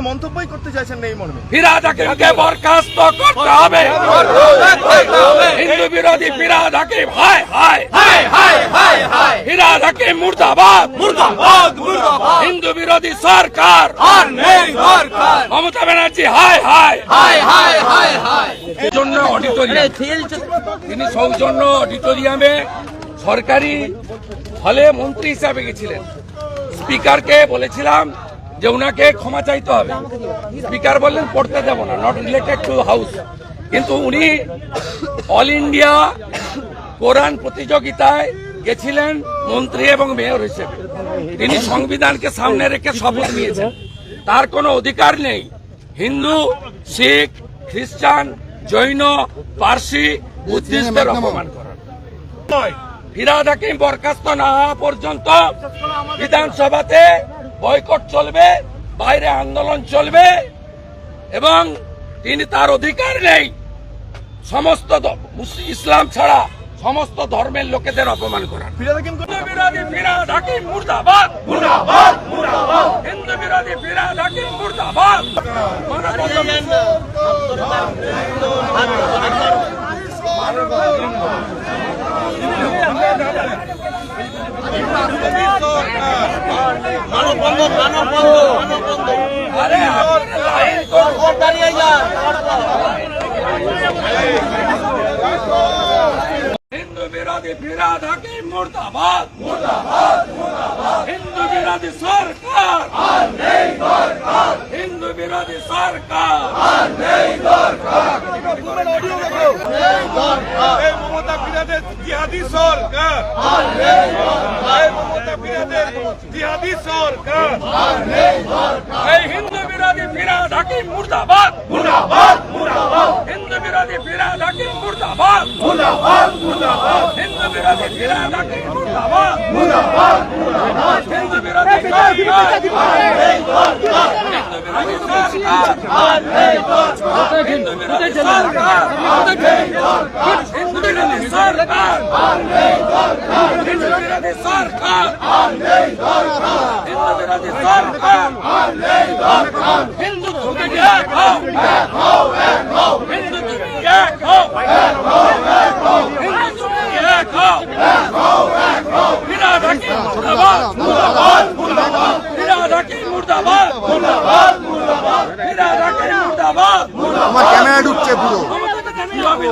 মন্তব্যই করতে চাইছেন না এই মর্মে। ফিরাদ হাকিমকে বরখাস্ত করতে হবে। হিন্দু বিরোধী ফিরাদ হাকিম হায় হায় ফিরাদ হাকিম মুর্দাবাদ। হিন্দু বিরোধী সরকার। মমতা ব্যানার্জি হায় হায়। জন্য অডিটোরিয়াম। তিনি সৌজন্য অডিটোরিয়ামে সরকারি হলে মন্ত্রী হিসাবে গেছিলেন। স্পিকারকে বলেছিলাম যে উনাকে ক্ষমা চাইতে হবে। স্পিকার বললেন, পড়তে দেব না নট রিলেটেড টু হাউস কিন্তু উনি অল ইন্ডিয়া কোরআন প্রতিযোগিতায় গেছিলেন মন্ত্রী এবং মেয়র হিসেবে। তিনি সংবিধানকে সামনে রেখে শপথ নিয়েছেন। তার কোনো অধিকার নেই। হিন্দু, শিখ, খ্রিস্টান, জৈন, পার্সি বুদ্ধিস্টদের অপমান করার। নয় ফিরাদ হাকিম বরখাস্ত না হওয়া পর্যন্ত বিধানসভাতে বয়কট চলবে বাইরে আন্দোলন চলবে এবং তিনি তার অধিকার নেই। সমস্ত ইসলাম ছাড়া সমস্ত ধর্মের লোকেদের অপমান করার হিন্দু বিরোধী ফিরাদ হাকিম মুর্দাবাদ। মুর্দাবাদ মুর্দাবাদ। হিন্দু বিরোধী ফিরাদ হাকিম মুর্দাবাদ। আরে আপনারা লাইন করুন। হিন্দু বিরোধী ফিরাদ হাকিম মুর্দাবাদ। হিন্দু বিরোধী সরকার। হিন্দু বিরোধী সরকার এই মমতা ফিরাদের জিহাদি সরকার এই মমতা ফিরাদের জিহাদি সরকার এই হিন্দু বিরোধী ফিরাদ হাকিম মুর্দাবাদ মুর্দাবাদ মুর্দাবাদ হিন্দু বিরোধী ফিরাদ হাকিম মুর্দাবাদ মুর্দাবাদ মুর্দাবাদ হিন্দু বিরোধী ফিরাদ হাকিম মুর্দাবাদ মুর্দাবাদ মুর্দাবাদ হিন্দু বিরোধী সরকার হিন্দু বিরোধী সরকার হিন্দু বিরোধী সরকার হিন্দু বিরোধী সরকার হিন্দু বিরোধী সরকার হিন্দু বিরোধী সরকার হিন্দু